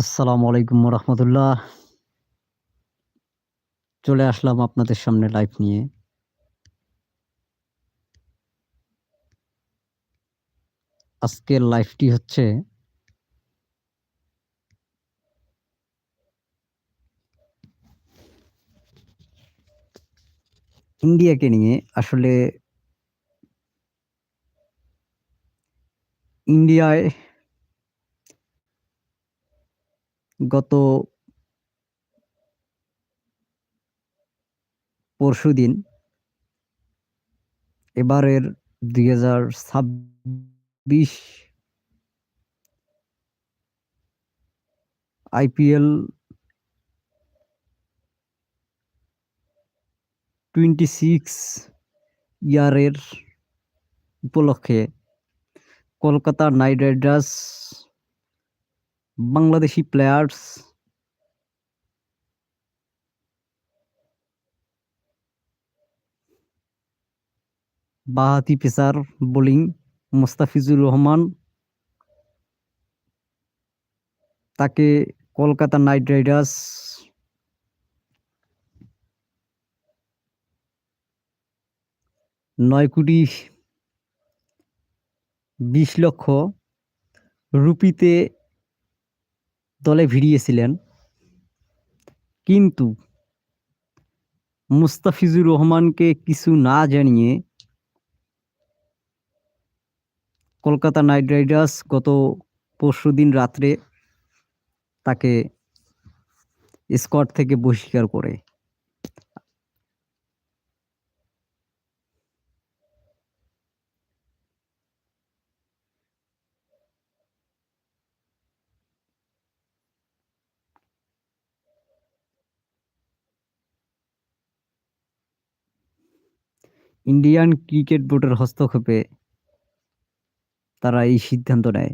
আসসালামু আলাইকুম রহমতুল্লাহ চলে আসলাম আপনাদের সামনে লাইভ নিয়ে। আজকের লাইভটি হচ্ছে ইন্ডিয়াকে নিয়ে। আসলে ইন্ডিয়ায় গত পরশুদিন এবারের দুই ছাব্বিশ আইপিএল টোয়েন্টি সিক্স ইয়ারের উপলক্ষে Kolkata Knight Riders Bangladeshi players বাহাতি pacer, bowling Mustafizur Rahman তাকে কলকাতা নাইট রাইডার্স নয় কোটি বিশ লক্ষ রুপিতে দলে ভিড়িয়েছিলেন। কিন্তু মুস্তাফিজুর রহমানকে কিছু না জানিয়ে কলকাতা নাইট রাইডার্স গত পরশু দিন রাত্রে তাকে স্কট থেকে বহিষ্কার করে। ইন্ডিয়ান ক্রিকেট বোর্ডের হস্তক্ষেপে তারা এই সিদ্ধান্ত নেয়।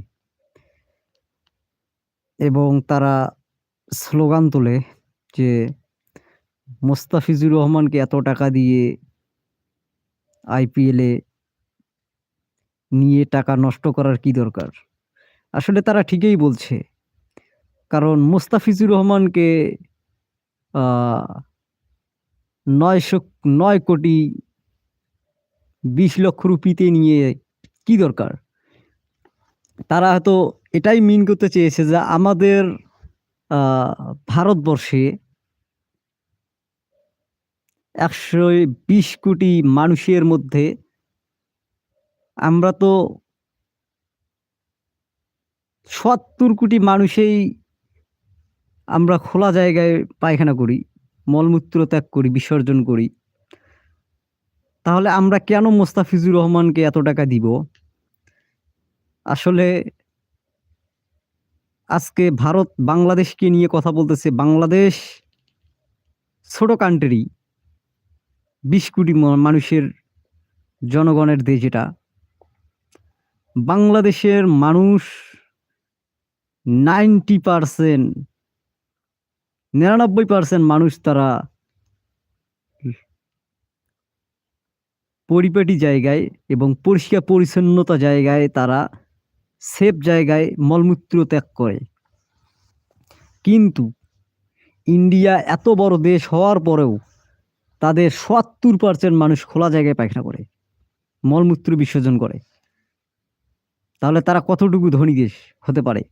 এবং তারা স্লোগান তোলে যে, মোস্তাফিজুর রহমানকে এত টাকা দিয়ে আইপিএলে নিয়ে টাকা নষ্ট করার কি দরকার? আসলে তারা ঠিকই বলছে। কারণ মোস্তাফিজুর রহমানকে নয়শো, নয় কোটি বিশ লক্ষ রুপিতে নিয়ে কি দরকার? তারা হয়তো এটাই মিন করতে চেয়েছে যে আমাদের ভারতবর্ষে একশো বিশ কোটি মানুষের মধ্যে আমরা তো সত্তর কোটি মানুষেই আমরা খোলা জায়গায় পায়খানা করি, মলমূত্র ত্যাগ করি, বিসর্জন করি। তাহলে আমরা কেন মোস্তাফিজুর রহমানকে এত টাকা দিব? আসলে আজকে ভারত বাংলাদেশকে নিয়ে কথা বলতেছে বাংলাদেশ ছোট কান্ট্রি বিশ কোটি মানুষের জনগণের দেশ এটা। বাংলাদেশের মানুষ নাইনটি পারসেন্ট, নিরানব্বই পার্সেন্ট মানুষ তারা পরিপাটি জায়গায় এবং পরিষ্কার পরিচ্ছন্নতা জায়গায় তারা সেফ জায়গায় মলমূত্র ত্যাগ করে। কিন্তু ইন্ডিয়া এত বড় দেশ হওয়ার পরেও তাদের সত্তর পার্সেন্ট মানুষ খোলা জায়গায় পায়খানা করে, মলমূত্র বিসর্জন করে। তাহলে তারা কতটুকু ধনী দেশ হতে পারে?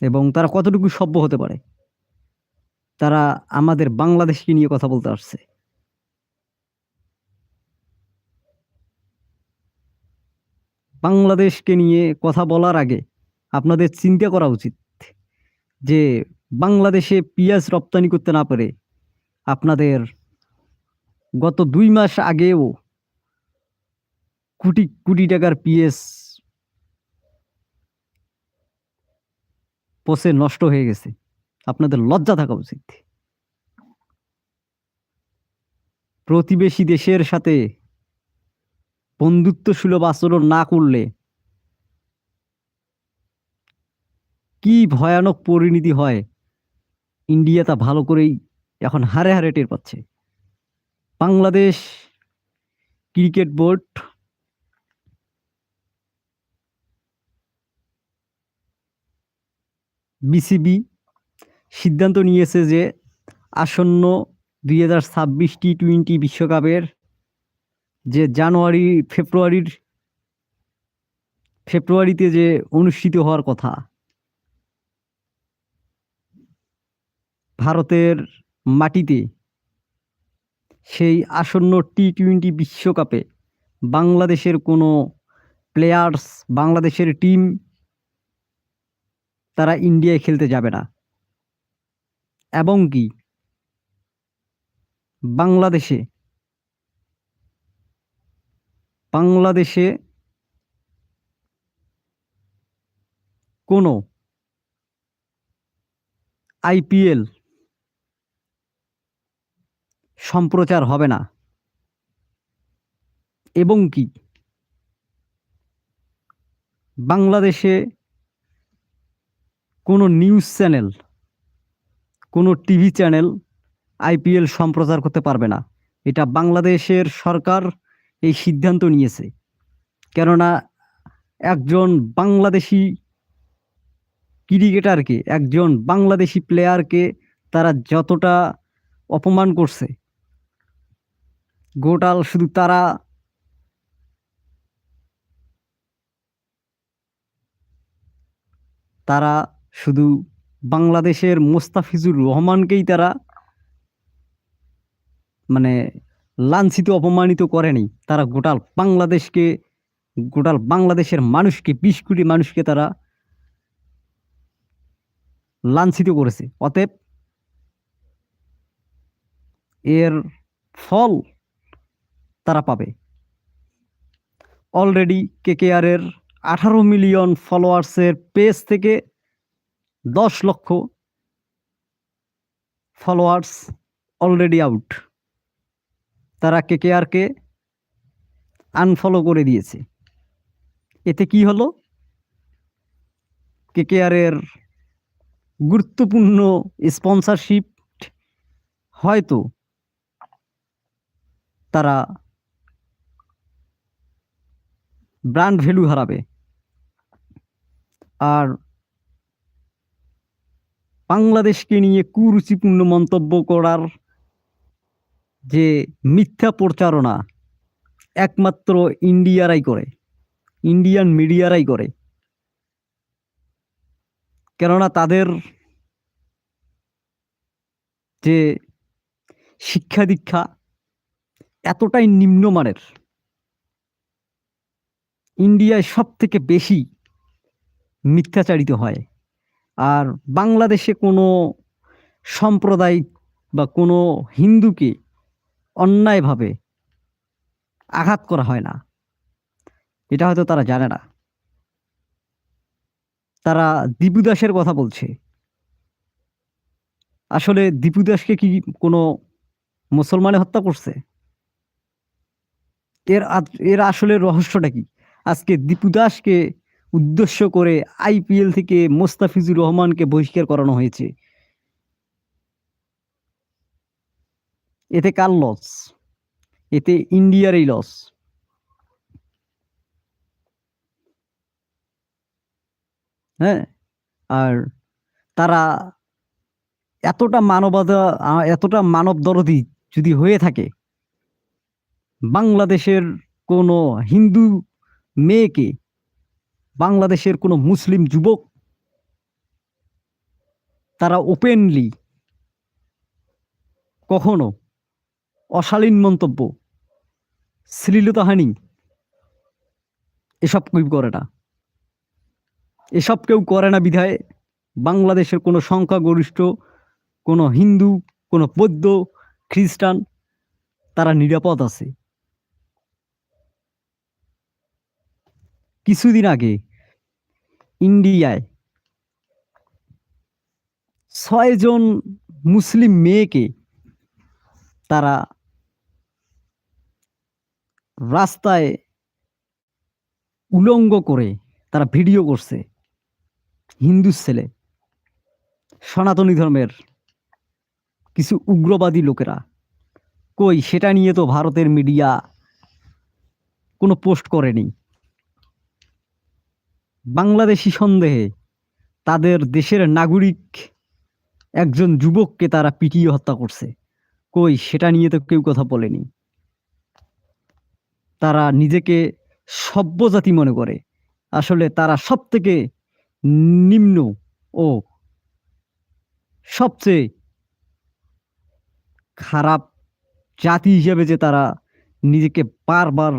এবং তারা কতটুকু সভ্য হতে পারে? তারা আমাদের বাংলাদেশকে নিয়ে কথা বলতে আসছে। বাংলাদেশকে নিয়ে কথা বলার আগে আপনাদের চিন্তা করা উচিত যে বাংলাদেশে পিঁয়াজ রপ্তানি করতে না পারে আপনাদের গত দুই মাস আগেও কোটি কোটি টাকার পিএস পচে নষ্ট হয়ে গেছে। আপনাদের লজ্জা থাকা উচিত। প্রতিবেশী দেশের সাথে বন্ধুত্ব সুলভ আচরণ না করলে কি ভয়ানক পরিণতি হয়? ইন্ডিয়া তা ভালো করেই এখন হারে হারে টের পাচ্ছে। বাংলাদেশ ক্রিকেট বোর্ড বিসিবি সিদ্ধান্ত নিয়েছে যে আসন্ন দুই হাজার ছাব্বিশ টি টোয়েন্টি বিশ্বকাপের যে জানুয়ারি, ফেব্রুয়ারির, ফেব্রুয়ারিতে যে অনুষ্ঠিত হওয়ার কথা, ভারতের মাটিতে সেই আসন্ন টি টোয়েন্টি বিশ্বকাপে বাংলাদেশের কোনো প্লেয়ার্স, বাংলাদেশের টিম তারা ইন্ডিয়ায় খেলতে যাবে না। এবং কি? বাংলাদেশে বাংলাদেশে কোনো আইপিএল সম্প্রচার হবে না। এবং কি? বাংলাদেশে কোনো নিউজ চ্যানেল, কোনো টিভি চ্যানেল আইপিএল সম্প্রচার করতে পারবে না। এটা বাংলাদেশের সরকার এই সিদ্ধান্ত নিয়েছে। কেননা একজন বাংলাদেশি ক্রিকেটারকে, একজন বাংলাদেশি প্লেয়ারকে তারা যতটা অপমান করছে, গোটাল শুধু তারা তারা শুধু বাংলাদেশের মোস্তাফিজুর রহমানকেই তারা মানে লাঞ্ছিত, অপমানিত করেনি। তারা গোটাল বাংলাদেশকে, গোটাল বাংলাদেশের মানুষকে, বিশ কোটি মানুষকে তারা লাঞ্ছিত করেছে। অতএব এর ফল তারা পাবে। অলরেডি কে কে কেকেআরের আঠারো মিলিয়ন ফলোয়ার্সের পেজ থেকে দশ লক্ষ ফলোয়ার্স অলরেডি আউট তারা কে কে কেকেআরকে আনফলো করে দিয়েছে। এতে কি হলো? কে কে কেকেআরের গুরুত্বপূর্ণ স্পন্সরশিপ হয়তো তারা ব্র্যান্ড ভ্যালু হারাবে। আর বাংলাদেশকে নিয়ে কুরুচিপূর্ণ মন্তব্য করার যে মিথ্যা প্রচারণা একমাত্র ইন্ডিয়ারাই করে, ইন্ডিয়ান মিডিয়ারাই করে। কেননা তাদের যে শিক্ষা দীক্ষা এতটাই নিম্নমানের। ইন্ডিয়ায় সব থেকে বেশি মিথ্যাচারিত হয়। আর বাংলাদেশে কোনো সম্প্রদায় বা কোনো হিন্দুকে অন্যায়ভাবে আঘাত করা হয় না। এটা হয়তো তারা জানে না। তারা দীপুদাসের কথা বলছে। আসলে দীপুদাসকে কি কোনো মুসলমানে হত্যা করছে? এর এর আসলে রহস্যটা কি? আজকে দীপুদাসকে উদ্দেশ্য করে আইপিএল থেকে মোস্তাফিজুর রহমানকে বহিষ্কার করানো হয়েছে। এতে কার লস এতে ইন্ডিয়ারই লস হ্যাঁ? আর তারা এতটা মানবতা, এতটা মানব দরদি যদি হয়ে থাকে, বাংলাদেশের কোনো হিন্দু মেয়েকে, বাংলাদেশের কোনো মুসলিম যুবক, তারা ওপেনলি কখনো অশালীন মন্তব্য। শ্লীলতাহানি এসব কেউ করে না। এসব কেউ করে না বিধায় বাংলাদেশের কোনো সংখ্যাগরিষ্ঠ, কোনো হিন্দু, কোনো বৌদ্ধ, খ্রিস্টান তারা নিরাপদ আছে। কিছুদিন আগে ইন্ডিয়ায় ছয়জন মুসলিম মেয়েকে তারা রাস্তায় উলঙ্গ করে তারা ভিডিও করছে। হিন্দু ছেলে, সনাতনী ধর্মের কিছু উগ্রবাদী লোকেরা। কই, সেটা নিয়ে তো ভারতের মিডিয়া কোনো পোস্ট করেনি। বাংলাদেশি সন্দেহে তাদের দেশের নাগরিক একজন যুবককে তারা পিটিয়ে হত্যা করছে। কই, সেটা নিয়ে তো কেউ কথা বলেনি। তারা নিজেকে সভ্য জাতি মনে করে। আসলে তারা সব থেকে নিম্ন ও সবচেয়ে খারাপ জাতি হিসেবে যে তারা নিজেকে বারবার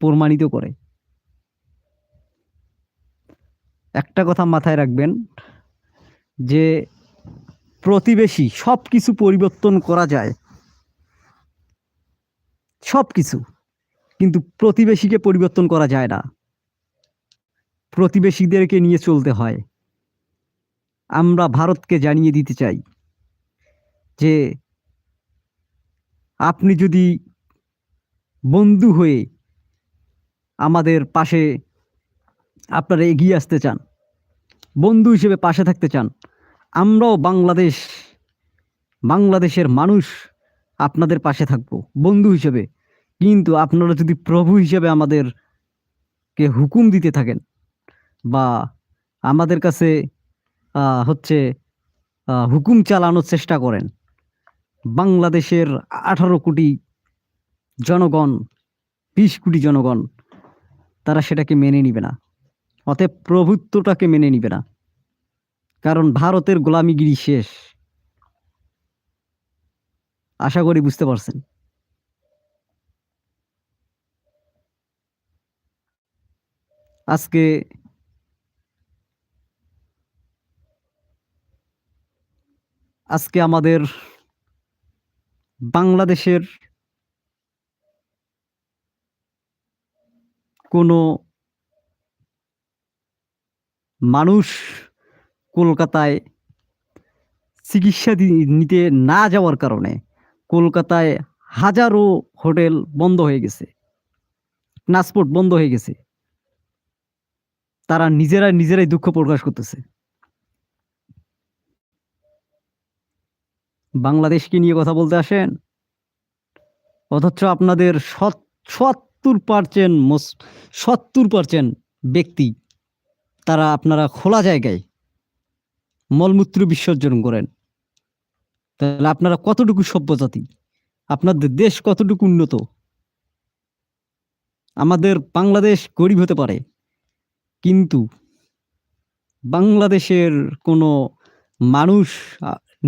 প্রমাণিত করে। একটা কথা মাথায় রাখবেন যে প্রতিবেশী সব কিছু পরিবর্তন করা যায় সব কিছু কিন্তু প্রতিবেশীকে পরিবর্তন করা যায় না। প্রতিবেশীদেরকে নিয়ে চলতে হয়। আমরা ভারতকে জানিয়ে দিতে চাই যে, আপনি যদি বন্ধু হয়ে আমাদের পাশে আপনারা এগিয়ে আসতে চান, বন্ধু হিসেবে পাশে থাকতে চান, আমরাও বাংলাদেশ, বাংলাদেশের মানুষ আপনাদের পাশে থাকব, বন্ধু হিসেবে। কিন্তু আপনারা যদি প্রভু হিসেবে আমাদেরকে হুকুম দিতে থাকেন বা আমাদের কাছে হচ্ছে হুকুম চালানোর চেষ্টা করেন, বাংলাদেশের আঠারো কোটি জনগণ, বিশ কোটি জনগণ, তারা সেটাকে মেনে নিবে না। অতএব প্রভুত্বটাকে মেনে নিবে না। কারণ ভারতের গোলামিগিরি শেষ। আশা করি বুঝতে পারছেন। আজকে আজকে আমাদের বাংলাদেশের কোনো মানুষ কলকাতায় চিকিৎসা নিতে না যাওয়ার কারণে কলকাতায় হাজারো হোটেল বন্ধ হয়ে গেছে। ট্রান্সপোর্ট বন্ধ হয়ে গেছে। তারা নিজেরাই নিজেরাই দুঃখ প্রকাশ করতেছে। বাংলাদেশকে নিয়ে কথা বলতে আসেন, অথচ আপনাদের সত্তর পার্সেন্ট সত্তর পার্সেন্ট ব্যক্তি, তারা আপনারা খোলা জায়গায় মলমূত্র বিসর্জন করেন। তাহলে আপনারা কতটুকু সভ্য জাতি আপনাদের দেশ কতটুকু উন্নত? আমাদের বাংলাদেশ গরিব হতে পারে, কিন্তু বাংলাদেশের কোনো মানুষ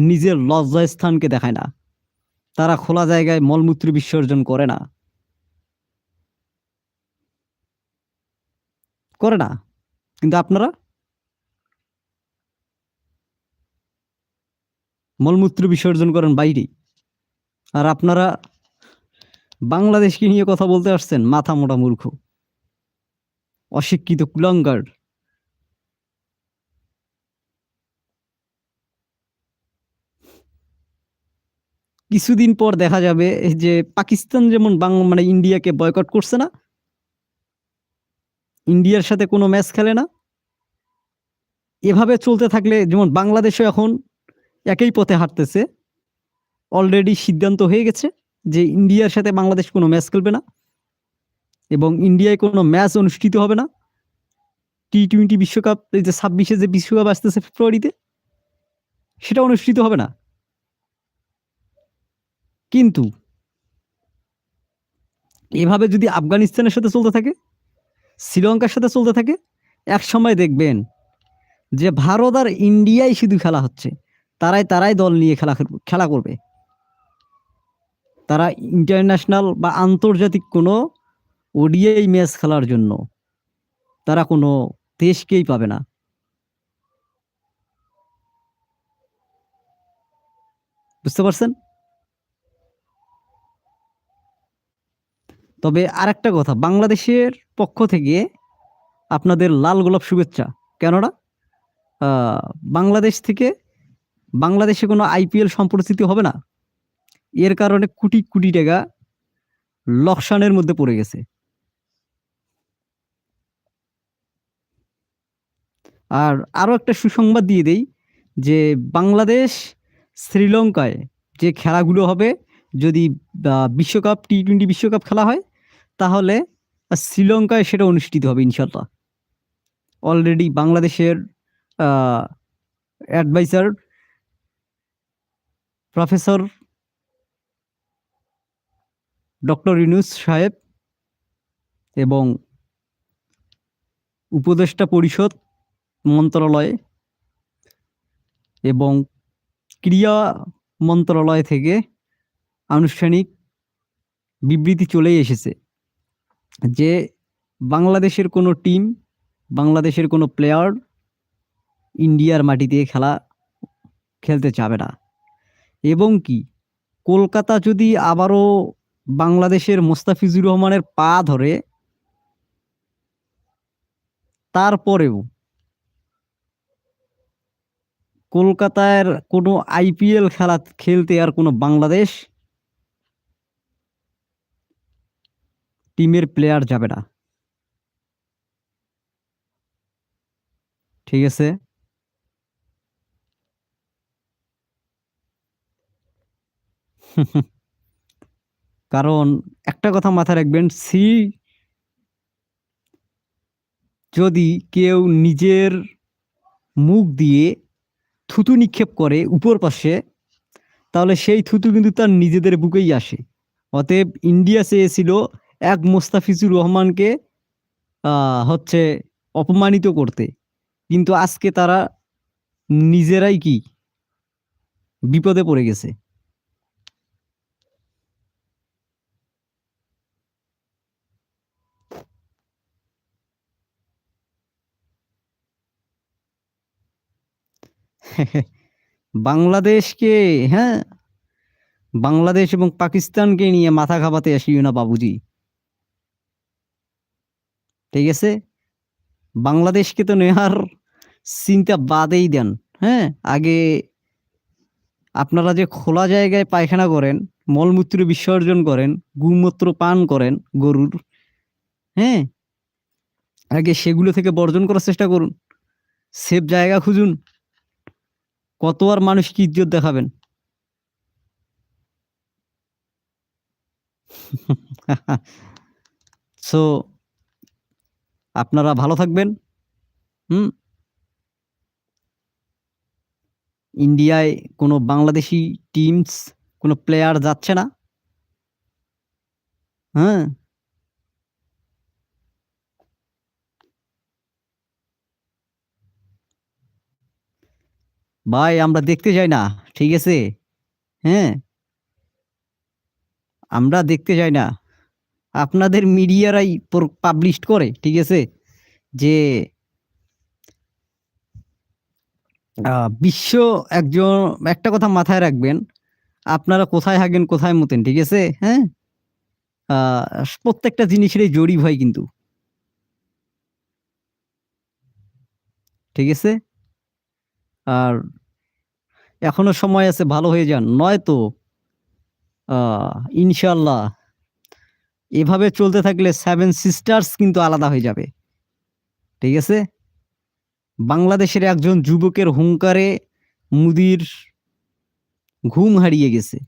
নিজের লজ্জা স্থানকে দেখায় না। তারা খোলা জায়গায় মলমূত্র বিসর্জন করে না। করে না। কিন্তু আপনারা মলমূত্র বিসর্জন করেন বাইরে আর আপনারা বাংলাদেশকে নিয়ে কথা বলতে আসছেন, মাথা মোটা মূর্খ, অশিক্ষিত কুলাঙ্গার। কিছুদিন পর দেখা যাবে যে পাকিস্তান যেমন বাং মানে ইন্ডিয়াকে বয়কট করছে না, ইন্ডিয়ার সাথে কোনো ম্যাচ খেলে না। এভাবে চলতে থাকলে যেমন বাংলাদেশও এখন একই পথে হাঁটতেছে। অলরেডি সিদ্ধান্ত হয়ে গেছে যে ইন্ডিয়ার সাথে বাংলাদেশ কোনো ম্যাচ খেলবে না এবং ইন্ডিয়ায় কোনো ম্যাচ অনুষ্ঠিত হবে না। টি টোয়েন্টি বিশ্বকাপ, এই যে ছাব্বিশে যে বিশ্বকাপ আসতেছে ফেব্রুয়ারিতে, সেটা অনুষ্ঠিত হবে না। কিন্তু এভাবে যদি আফগানিস্তানের সাথে চলতে থাকে, শ্রীলঙ্কার সাথে চলতে থাকে, এক সময় দেখবেন যে ভারত আর ইন্ডিয়াই শুধু খেলা হচ্ছে। তারাই তারাই দল নিয়ে খেলা খেলা করবে। তারা ইন্টারন্যাশনাল বা আন্তর্জাতিক কোনো ওডিআই ম্যাচ খেলার জন্য তারা কোনো দেশকেই পাবে না। বুঝতে পারছেন? তবে আরেকটা কথা, বাংলাদেশের পক্ষ থেকে আপনাদের লাল গোলাপ শুভেচ্ছা। কেননা বাংলাদেশ থেকে বাংলাদেশে কোনো আইপিএল সম্প্রচারিত হবে না। এর কারণে কোটি কোটি টাকা লোকসানের মধ্যে পড়ে গেছে। আর আরও একটা সুসংবাদ দিয়ে দেই যে বাংলাদেশ শ্রীলঙ্কায় যে খেলাগুলো হবে, যদি বিশ্বকাপ টি টোয়েন্টি বিশ্বকাপ খেলা হয়, তাহলে শ্রীলঙ্কায় সেটা অনুষ্ঠিত হবে ইনশাল্লাহ অলরেডি বাংলাদেশের অ্যাডভাইসার প্রফেসর ডক্টর ইউনুস সাহেব এবং উপদেষ্টা পরিষদ মন্ত্রণালয় এবং ক্রিয়া মন্ত্রণালয় থেকে আনুষ্ঠানিক বিবৃতি চলেই এসেছে যে বাংলাদেশের কোনো টিম, বাংলাদেশের কোনো প্লেয়ার ইন্ডিয়ার মাটিতে খেলা খেলতে যাবে না। এবং কি? কলকাতা যদি আবারও বাংলাদেশের মোস্তাফিজুর রহমানের পা ধরে, তারপরেও কলকাতার কোনো আইপিএল খেলা খেলতে আর কোনো বাংলাদেশ টিমের প্লেয়ার যাবে না। ঠিক আছে? কারণ একটা কথা মাথায় রাখবেন সি যদি কেউ নিজের মুখ দিয়ে থুতু নিক্ষেপ করে উপর পাশে, তাহলে সেই থুতু কিন্তু তার নিজেদের বুকেই আসে। অতএব ইন্ডিয়া চেয়েছিল এক মোস্তাফিজুর রহমানকে হচ্ছে অপমানিত করতে। কিন্তু আজকে তারা নিজেরাই কি? বিপদে পড়ে গেছে। বাংলাদেশকে হ্যাঁ? বাংলাদেশ এবং পাকিস্তানকে নিয়ে মাথা খাপাতে আসিও না বাবুজি। ঠিক আছে? বাংলাদেশকে তো নেহার চিন্তা বাদেই দেন হ্যাঁ? আগে আপনারা যে খোলা জায়গায় পায়খানা করেন, মলমূত্র বিসর্জন করেন গুমূত্র পান করেন গরুর হ্যাঁ? আগে সেগুলো থেকে বর্জন করার চেষ্টা করুন, সেফ জায়গা খুঁজুন। কত আর মানুষকে ইজ্জত দেখাবেন? সো আপনারা ভালো থাকবেন। হুম? ইন্ডিয়ায় কোনো বাংলাদেশি টিমস কোনো প্লেয়ার যাচ্ছে না। হ্যাঁ? ভাই, আমরা দেখতে যাই না, ঠিক আছে? হ্যাঁ? আমরা দেখতে যাই না। আপনাদের মিডিয়ারাই পাবলিশ করে, ঠিক আছে? যে বিশ্ব একজন, একটা কথা মাথায় রাখবেন, আপনারা কোথায় হাগেন, কোথায় মতেন, ঠিক আছে? হ্যাঁ? প্রত্যেকটা জিনিসেরই জরিপ হয় কিন্তু। ঠিক আছে? আর এখনও সময় আছে, ভালো হয়ে যান। নয়তো ইনশাল্লাহ এভাবে চলতে থাকলে সেভেন সিস্টার্স কিন্তু আলাদা হয়ে যাবে। ঠিক আছে? বাংলাদেশের একজন যুবকের হুঙ্কারে মুদির ঘুম হারিয়ে গেছে।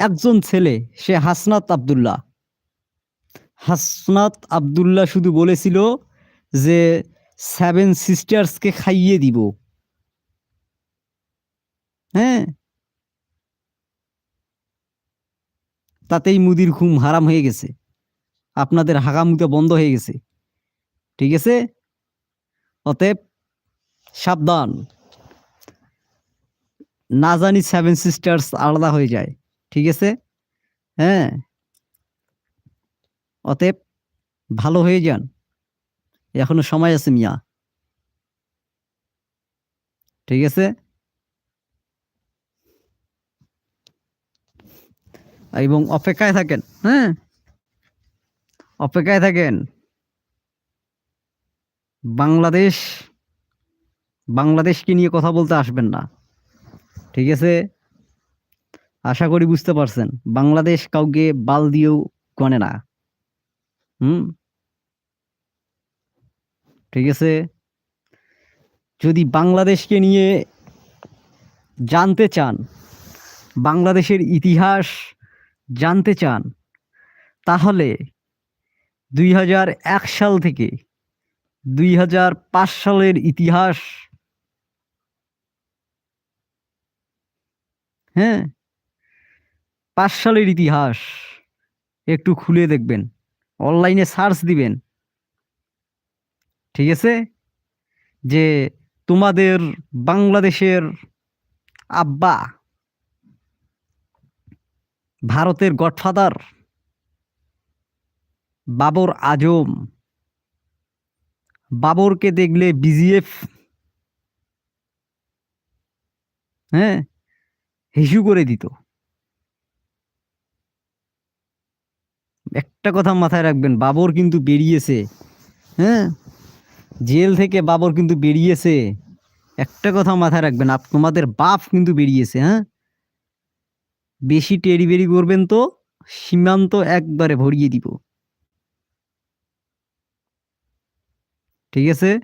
একজন ছেলে, সে হাসনাত আব্দুল্লাহ। হাসনাত আব্দুল্লাহ শুধু বলেছিল যে সেভেন সিস্টার্সকে খাইয়ে দিব। হ্যাঁ? তাতেই মুদির ঘুম হারাম হয়ে গেছে। আপনাদের হাগামুতে বন্ধ হয়ে গেছে। ঠিক আছে? অতএব সাবধান। না জানি সেভেন সিস্টার্স আলাদা হয়ে যায়। ঠিক আছে? হ্যাঁ? অতএব ভালো হয়ে যান। এখনও সময় আছে মিয়া। ঠিক আছে? এবং অপেক্ষায় থাকেন হ্যাঁ? অপেক্ষায় থাকেন। বাংলাদেশ, বাংলাদেশকে নিয়ে কথা বলতে আসবেন না। ঠিক আছে? আশা করি বুঝতে পারছেন। বাংলাদেশ কাউকে বাল দিয়েও গণে না। হুম? ঠিক আছে? যদি বাংলাদেশকে নিয়ে জানতে চান, বাংলাদেশের ইতিহাস জানতে চান, তাহলে দুই এক সাল থেকে দুই হাজার পাঁচ সালের ইতিহাস হ্যাঁ? পাঁচ সালের ইতিহাস একটু খুলে দেখবেন, অনলাইনে সার্চ দিবেন। ঠিক আছে? যে তোমাদের বাংলাদেশের আব্বা ভারতের গডফাদার বাবর আজম বাবরকে দেখলে বিজিএফ হ্যাঁ? হিসু করে দিত। একটা কথা মাথায় রাখবেন, বাবর কিন্তু বেরিয়েছে হ্যাঁ? জেল থেকে বাবর কিন্তু বেরিয়েছে। একটা কথা মাথায় রাখবেন, আপ তোমাদের বাপ কিন্তু বেরিয়েছে হ্যাঁ? বেশি টেরি বেরি করবেন তো, সীমান্ত একবারে ভরিয়ে দিব। ঠিক আছে?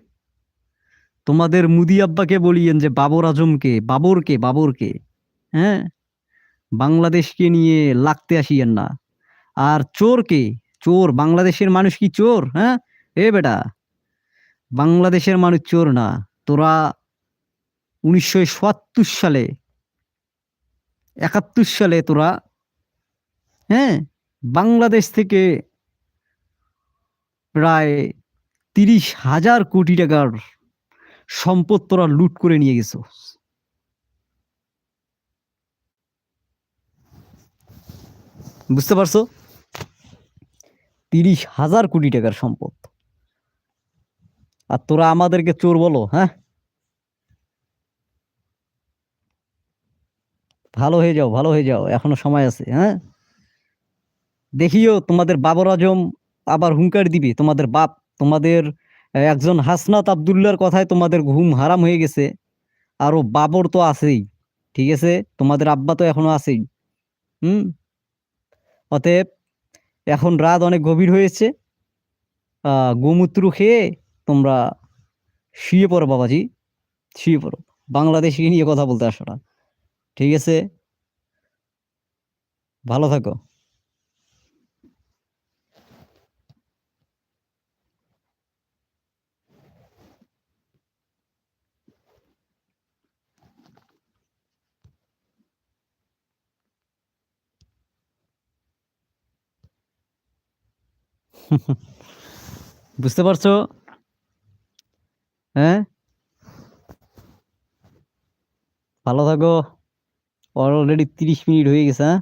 তোমাদের মুদি আব্বাকে বলিয়েন যে, বাবর আজমকে, বাবরকে বাবরকে হ্যাঁ? বাংলাদেশকে নিয়ে লাগতে আসিয়েন না। আর চোরকে, চোর, বাংলাদেশের মানুষ কি চোর হ্যাঁ? এ বেটা বাংলাদেশের মানুষ চোর না। তোরা উনিশশো সাতাত্তর সালে, একাত্তর সালে তোরা হ্যাঁ বাংলাদেশ থেকে প্রায় তিরিশ হাজার কোটি টাকার সম্পদ তোরা লুট করে নিয়ে গেছ। বুঝতে পারছ? তিরিশ হাজার কোটি টাকার সম্পদ। আর তোরা আমাদেরকে চোর বলো হ্যাঁ? ভালো হয়ে যাও, ভালো হয়ে যাও, এখনও সময় আছে হ্যাঁ? দেখিও, তোমাদের বাবর আজম আবার হুঙ্কার দিবে, তোমাদের বাপ, তোমাদের একজন হাসনাত আবদুল্লার কথায় তোমাদের ঘুম হারাম হয়ে গেছে, আরও বাবর তো আছেই, ঠিক আছে? তোমাদের আব্বা তো এখনও আছেই, হুম? অতএব এখন রাত অনেক গভীর হয়েছে গোমূত্র খেয়ে তোমরা শুয়ে পড়ো বাবাজি, শুয়ে পড়ো। বাংলাদেশকে নিয়ে কথা বলতে আসো না। ঠিক আছে? ভালো থাকো। বুঝতে পারছ? হ্যাঁ? ভালো থাকো। অলরেডি তিরিশ মিনিট হয়ে গেছে হ্যাঁ?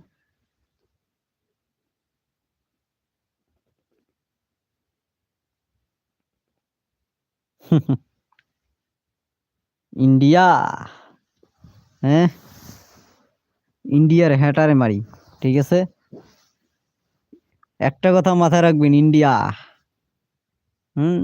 ইন্ডিয়া হ্যাঁ? ইন্ডিয়ার হ্যাটারে মারি, ঠিক আছে? একটা কথা মাথায় রাখবেন, ইন্ডিয়া। হুম?